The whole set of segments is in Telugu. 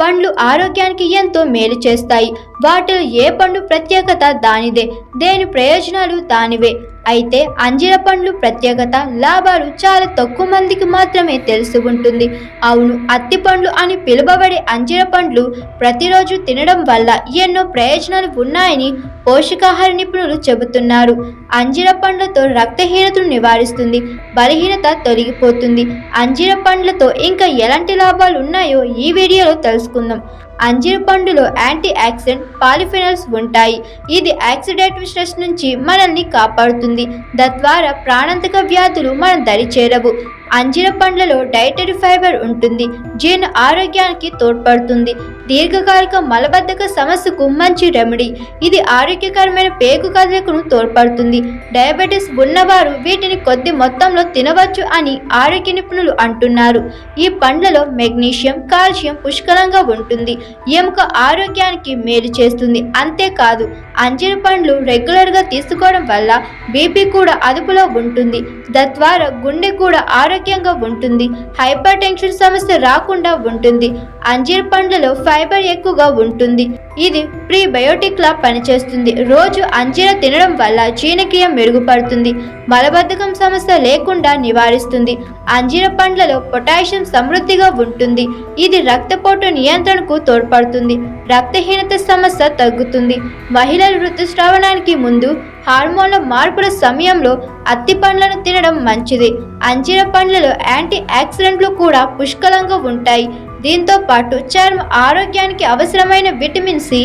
పండ్లు ఆరోగ్యానికి ఎంతో మేలు చేస్తాయి. వాటిలో ఏ పండు ప్రత్యేకత దానిదే. దేని ప్రయోజనాలు దానివే. అయితే అంజీర పండ్లు ప్రత్యేకత లాభాలు చాలా తక్కువ మందికి మాత్రమే తెలిసి ఉంటుంది. అవును అత్తి పండ్లు అని పిలువబడే అంజీర పండ్లు ప్రతిరోజు తినడం వల్ల ఎన్నో ప్రయోజనాలు ఉన్నాయని పోషకాహార నిపుణులు చెబుతున్నారు. అంజీర పండ్లతో రక్తహీనతను నివారిస్తుంది. బలహీనత తొలగిపోతుంది. అంజీర పండ్లతో ఇంకా ఎలాంటి లాభాలు ఉన్నాయో ఈ వీడియోలో తెలుసుకుందాం. అంజీర పండులో యాంటీ ఆక్సిడెంట్ పాలిఫినల్స్ ఉంటాయి. ఇది ఆక్సిడేటివ్ స్ట్రెస్ నుంచి మనల్ని కాపాడుతుంది. తద్వారా ప్రాణాంతక వ్యాధులు మన దరి చేరవు. అంజీర పండ్లలో డైటరీ ఫైబర్ ఉంటుంది. జీర్ణ ఆరోగ్యానికి తోడ్పడుతుంది. దీర్ఘకాలిక మలబద్ధక సమస్యకు మంచి రెమెడీ. ఇది ఆరోగ్యకరమైన పేగు కదలికను తోడ్పడుతుంది. డయాబెటీస్ ఉన్నవారు వీటిని కొద్ది మొత్తంలో తినవచ్చు అని ఆరోగ్య నిపుణులు అంటున్నారు. ఈ పండ్లలో మెగ్నీషియం కాల్షియం పుష్కలంగా ఉంటుంది. ఎముక ఆరోగ్యానికి మేలు చేస్తుంది. అంతేకాదు అంజీర పండ్లు రెగ్యులర్గా తీసుకోవడం వల్ల బీపీ కూడా అదుపులో ఉంటుంది. తద్వారా గుండె కూడా ఆరోగ్యంగా ఉంటుంది. హైపర్ టెన్షన్ సమస్య రాకుండా ఉంటుంది. అంజీర్ పండ్లలో ఫైబర్ ఎక్కువగా ఉంటుంది. ఇది ప్రీబయోటిక్ లా పనిచేస్తుంది. రోజు అంజీర తినడం వల్ల జీర్ణక్రియ మెరుగుపడుతుంది. మలబద్ధకం సమస్య లేకుండా నివారిస్తుంది. అంజీర పండ్లలో పొటాషియం సమృద్ధిగా ఉంటుంది. ఇది రక్తపోటు నియంత్రణకు తోడ్పడుతుంది. రక్తహీనత సమస్య తగ్గుతుంది. మహిళల ఋతుస్రావణానికి ముందు హార్మోన్ల మార్పుల సమయంలో అత్తి పండ్లను తినడం మంచిది. అంజీర పండ్లలో యాంటీ ఆక్సిడెంట్లు కూడా పుష్కలంగా ఉంటాయి. దీంతో పాటు చర్మ ఆరోగ్యానికి అవసరమైన విటమిన్ సి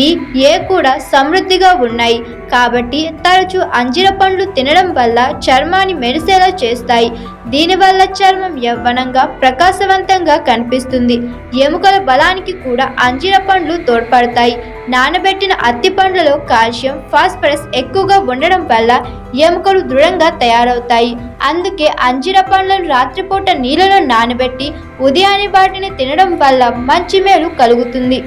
ఈ ఏ కూడా సమృద్ధిగా ఉన్నాయి. కాబట్టి తరచూ అంజీర పండ్లు తినడం వల్ల చర్మాన్ని మెరిసేలా చేస్తాయి. దీనివల్ల చర్మం యవ్వనంగా ప్రకాశవంతంగా కనిపిస్తుంది. ఎముకల బలానికి కూడా అంజీర పండ్లు తోడ్పడతాయి. నానబెట్టిన అత్తి పండ్లలో కాల్షియం ఫాస్ఫరస్ ఎక్కువగా ఉండడం వల్ల ఎముకలు దృఢంగా తయారవుతాయి. అందుకే అంజీర పండ్లను రాత్రిపూట నీళ్ళలో నానబెట్టి ఉదయాన్ని వాటిని తినడం వల్ల మంచి మేలు కలుగుతుంది.